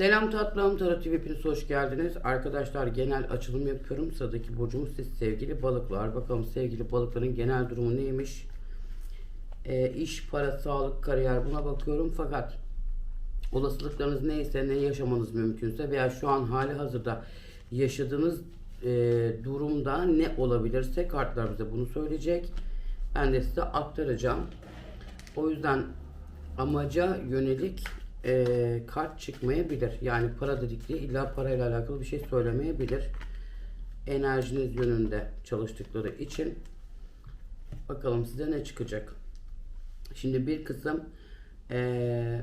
Selam tatlım Tarot TV hepiniz hoş geldiniz. Arkadaşlar genel açılım yapıyorum. Sıradaki burcumuz siz sevgili balıklar. Bakalım sevgili balıkların genel durumu neymiş? Ee, iş, para, sağlık, kariyer buna bakıyorum. Fakat olasılıklarınız neyse, ne yaşamanız mümkünse veya şu an hali hazırda yaşadığınız e, durumda ne olabilirse kartlar bize bunu söyleyecek. Ben de size aktaracağım. O yüzden amaca yönelik e, kart çıkmayabilir. Yani para dedikleri illa parayla alakalı bir şey söylemeyebilir. Enerjiniz yönünde çalıştıkları için. Bakalım size ne çıkacak. Şimdi bir kısım e,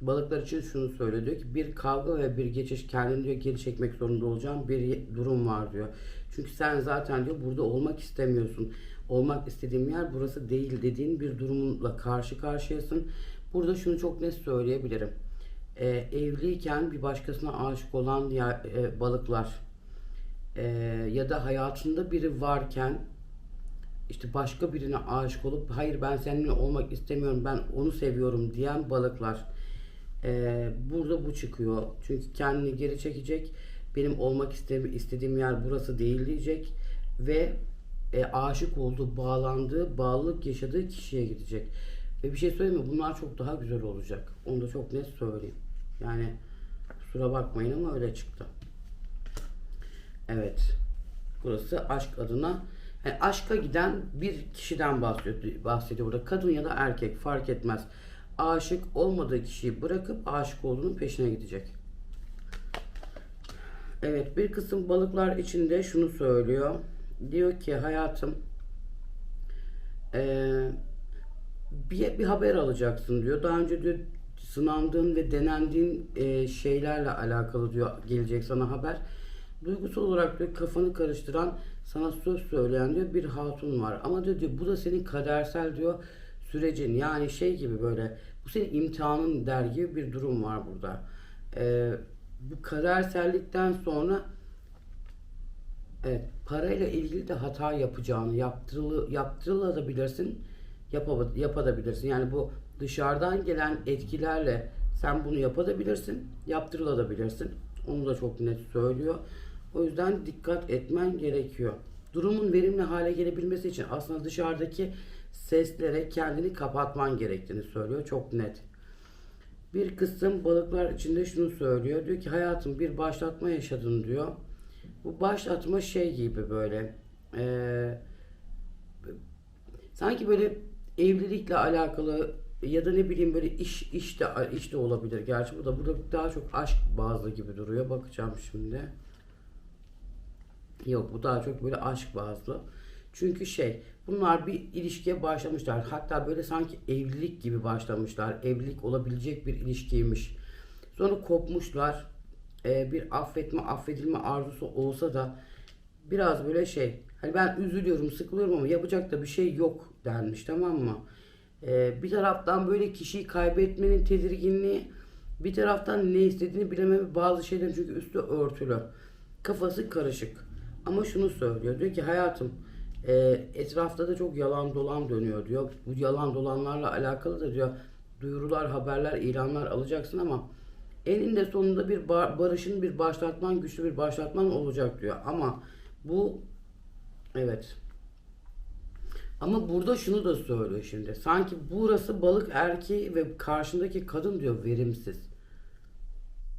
balıklar için şunu söylüyor ki bir kavga ve bir geçiş kendini diyor geri çekmek zorunda olacağım bir durum var diyor. Çünkü sen zaten diyor burada olmak istemiyorsun. Olmak istediğim yer burası değil dediğin bir durumla karşı karşıyasın. Burada şunu çok net söyleyebilirim. Ee, evliyken bir başkasına aşık olan ya, e, balıklar e, ya da hayatında biri varken işte başka birine aşık olup hayır ben seninle olmak istemiyorum ben onu seviyorum diyen balıklar ee, burada bu çıkıyor çünkü kendini geri çekecek benim olmak iste- istediğim yer burası değil diyecek ve e, aşık olduğu bağlandığı bağlılık yaşadığı kişiye gidecek ve bir şey söyleyeyim mi bunlar çok daha güzel olacak onu da çok net söyleyeyim yani kusura bakmayın ama öyle çıktı evet burası aşk adına yani aşka giden bir kişiden bahsediyor, bahsediyor burada. Kadın ya da erkek fark etmez. Aşık olmadığı kişiyi bırakıp aşık olduğunun peşine gidecek. Evet bir kısım balıklar içinde şunu söylüyor. Diyor ki hayatım eee, bir, bir haber alacaksın diyor. Daha önce diyor sınandığın ve denendiğin eee, şeylerle alakalı diyor gelecek sana haber. Duygusal olarak diyor kafanı karıştıran sana söz söyleyen diyor bir hatun var. Ama diyor, diyor bu da senin kadersel diyor sürecin yani şey gibi böyle bu senin imtihanın der gibi bir durum var burada. Ee, bu kadersellikten sonra evet parayla ilgili de hata yapacağını yaptırılı, yaptırılabilirsin yapabilirsin. Yani bu dışarıdan gelen etkilerle sen bunu yapabilirsin, yaptırılabilirsin. Onu da çok net söylüyor. O yüzden dikkat etmen gerekiyor. Durumun verimli hale gelebilmesi için aslında dışarıdaki seslere kendini kapatman gerektiğini söylüyor. Çok net. Bir kısım balıklar içinde şunu söylüyor. Diyor ki hayatım bir başlatma yaşadın diyor. Bu başlatma şey gibi böyle eee, sanki böyle evlilikle alakalı ya da ne bileyim böyle iş işte işte olabilir. Gerçi bu da burada daha çok aşk bazlı gibi duruyor. Bakacağım şimdi. Yok bu daha çok böyle aşk bazlı. Çünkü şey bunlar bir ilişkiye başlamışlar. Hatta böyle sanki evlilik gibi başlamışlar. Evlilik olabilecek bir ilişkiymiş. Sonra kopmuşlar. Ee, bir affetme affedilme arzusu olsa da biraz böyle şey hani ben üzülüyorum sıkılıyorum ama yapacak da bir şey yok denmiş tamam mı? Ee, bir taraftan böyle kişiyi kaybetmenin tedirginliği bir taraftan ne istediğini bilememe bazı şeylerin çünkü üstü örtülü. Kafası karışık. Ama şunu söylüyor. Diyor ki hayatım e, etrafta da çok yalan dolan dönüyor diyor. Bu yalan dolanlarla alakalı da diyor duyurular, haberler, ilanlar alacaksın ama eninde sonunda bir bar- barışın bir başlatman, güçlü bir başlatman olacak diyor. Ama bu evet ama burada şunu da söylüyor şimdi. Sanki burası balık erkeği ve karşındaki kadın diyor verimsiz.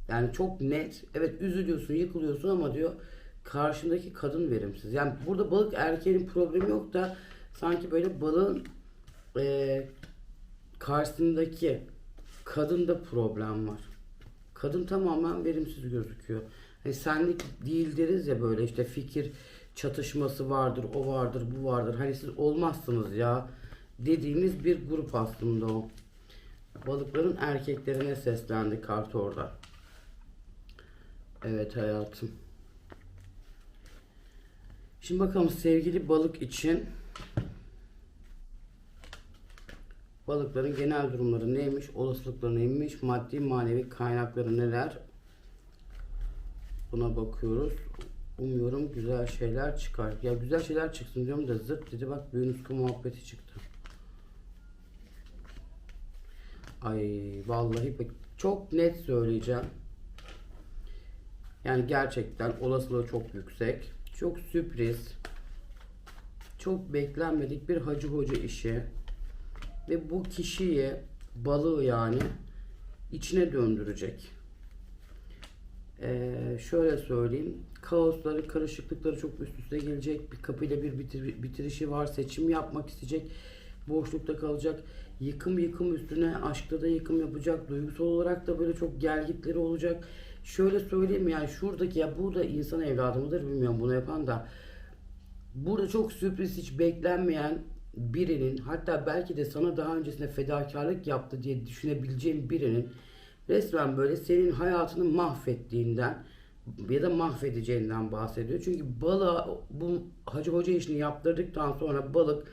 Yani çok net. Evet üzülüyorsun, yıkılıyorsun ama diyor karşındaki kadın verimsiz. Yani burada balık erkeğin problemi yok da sanki böyle balığın e, karşısındaki kadında problem var. Kadın tamamen verimsiz gözüküyor. Hani senlik değil deriz ya böyle işte fikir çatışması vardır, o vardır, bu vardır. Hani siz olmazsınız ya dediğimiz bir grup aslında o. Balıkların erkeklerine seslendi kart orada. Evet hayatım. Şimdi bakalım sevgili balık için balıkların genel durumları neymiş, olasılıkları neymiş, maddi manevi kaynakları neler buna bakıyoruz. Umuyorum güzel şeyler çıkar. Ya güzel şeyler çıksın diyorum da zırt dedi bak büyü nuska muhabbeti çıktı. Ay vallahi bak çok net söyleyeceğim. Yani gerçekten olasılığı çok yüksek. Çok sürpriz. Çok beklenmedik bir hacı hoca işi. Ve bu kişiyi balığı yani içine döndürecek. Ee, şöyle söyleyeyim. Kaosları, karışıklıkları çok üst üste gelecek. Bir kapıyla bir bitir- bitirişi var. Seçim yapmak isteyecek. Boşlukta kalacak. Yıkım yıkım üstüne aşkta da yıkım yapacak. Duygusal olarak da böyle çok gelgitleri olacak. Şöyle söyleyeyim yani şuradaki ya burada insan evladı mıdır bilmiyorum bunu yapan da burada çok sürpriz hiç beklenmeyen birinin hatta belki de sana daha öncesinde fedakarlık yaptı diye düşünebileceğin birinin resmen böyle senin hayatını mahvettiğinden ya da mahvedeceğinden bahsediyor. Çünkü balığa bu hacı hoca işini yaptırdıktan sonra balık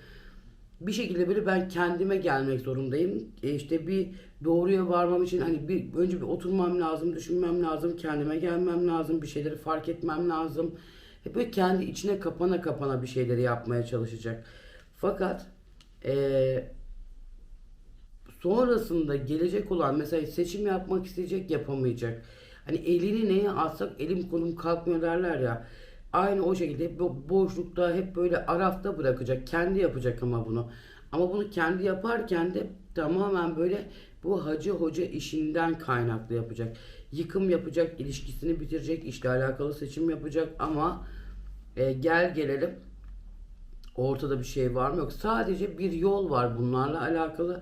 bir şekilde böyle ben kendime gelmek zorundayım. E işte bir doğruya varmam için hani bir önce bir oturmam lazım, düşünmem lazım, kendime gelmem lazım, bir şeyleri fark etmem lazım. Hep böyle kendi içine kapana kapana bir şeyleri yapmaya çalışacak. Fakat eee sonrasında gelecek olan mesela seçim yapmak isteyecek yapamayacak. Hani elini neye atsak elim kolum kalkmıyor derler ya. Aynı o şekilde hep bo- boşlukta hep böyle arafta bırakacak. Kendi yapacak ama bunu. Ama bunu kendi yaparken de tamamen böyle bu hacı hoca işinden kaynaklı yapacak. Yıkım yapacak, ilişkisini bitirecek, işle alakalı seçim yapacak ama e, gel gelelim Ortada bir şey var mı? Yok. Sadece bir yol var bunlarla alakalı.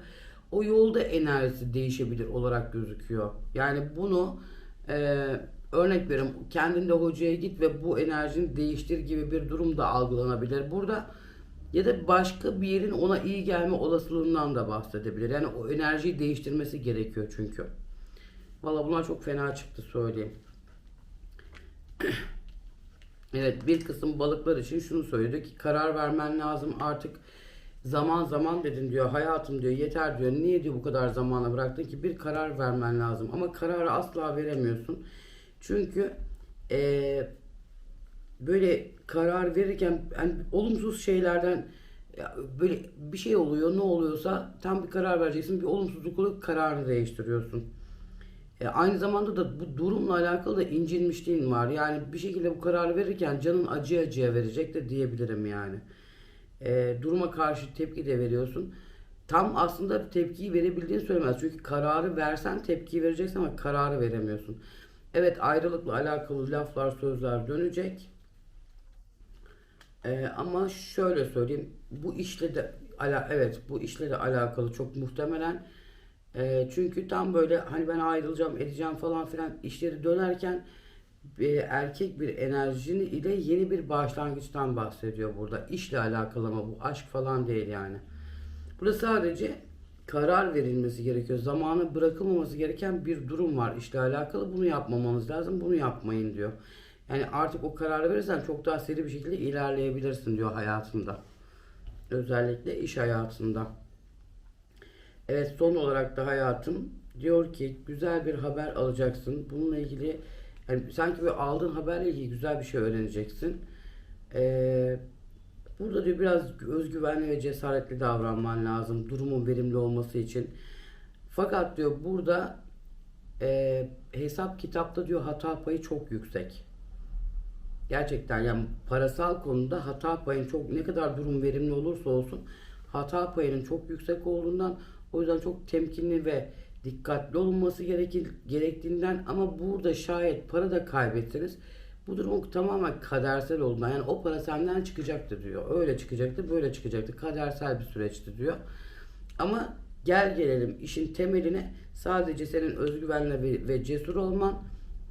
O yolda enerjisi değişebilir olarak gözüküyor. Yani bunu e, örnek veriyorum kendinde hocaya git ve bu enerjini değiştir gibi bir durum da algılanabilir. Burada ya da başka bir yerin ona iyi gelme olasılığından da bahsedebilir. Yani o enerjiyi değiştirmesi gerekiyor çünkü. Valla bunlar çok fena çıktı söyleyeyim. Evet bir kısım balıklar için şunu söyledi ki karar vermen lazım artık. Zaman zaman dedin diyor hayatım diyor yeter diyor. Niye diyor bu kadar zamana bıraktın ki? Bir karar vermen lazım. Ama kararı asla veremiyorsun. Çünkü eee, böyle karar verirken yani olumsuz şeylerden böyle bir şey oluyor ne oluyorsa tam bir karar vereceksin. Bir olumsuzluk oluyor kararını değiştiriyorsun. E, aynı zamanda da bu durumla alakalı da incinmişliğin var. Yani bir şekilde bu kararı verirken canın acı acıya verecek de diyebilirim yani. E, duruma karşı tepki de veriyorsun. Tam aslında tepkiyi verebildiğini söylemez. Çünkü kararı versen tepkiyi vereceksin ama kararı veremiyorsun. Evet ayrılıkla alakalı laflar sözler dönecek. Ee, ama şöyle söyleyeyim, bu işle de ala evet bu işle de alakalı çok muhtemelen Ee, çünkü tam böyle hani ben ayrılacağım edeceğim falan filan işleri dönerken e, erkek bir enerjinin ile yeni bir başlangıçtan bahsediyor burada. İşle alakalı ama bu aşk falan değil yani. Burada sadece karar verilmesi gerekiyor. Zamanı bırakılmaması gereken bir durum var işle alakalı. Bunu yapmamanız lazım. Bunu yapmayın diyor. Yani artık o kararı verirsen çok daha seri bir şekilde ilerleyebilirsin diyor hayatında. Özellikle iş hayatında. Evet son olarak da hayatım diyor ki güzel bir haber alacaksın. Bununla ilgili yani sanki böyle aldığın haberle ilgili güzel bir şey öğreneceksin. Ee, burada diyor biraz özgüvenli ve cesaretli davranman lazım durumun verimli olması için. Fakat diyor burada e, hesap kitapta diyor hata payı çok yüksek. Gerçekten yani parasal konuda hata payın çok ne kadar durum verimli olursa olsun hata payının çok yüksek olduğundan o yüzden çok temkinli ve dikkatli olunması gerekir, gerektiğinden ama burada şayet para da kaybetseniz bu durum tamamen kadersel olduğundan yani o para senden çıkacaktır diyor. Öyle çıkacaktı, böyle çıkacaktı. Kadersel bir süreçti diyor. Ama gel gelelim işin temeline sadece senin özgüvenle ve, cesur olman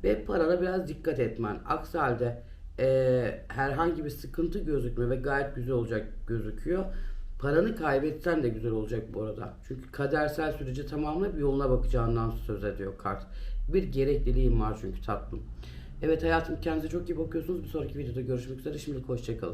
ve parana biraz dikkat etmen. Aksi halde eee, herhangi bir sıkıntı gözükmüyor ve gayet güzel olacak gözüküyor. Paranı kaybetsen de güzel olacak bu arada. Çünkü kadersel süreci tamamlayıp yoluna bakacağından söz ediyor kart. Bir gerekliliğim var çünkü tatlım. Evet hayatım kendinize çok iyi bakıyorsunuz. Bir sonraki videoda görüşmek üzere. Şimdilik hoşçakalın.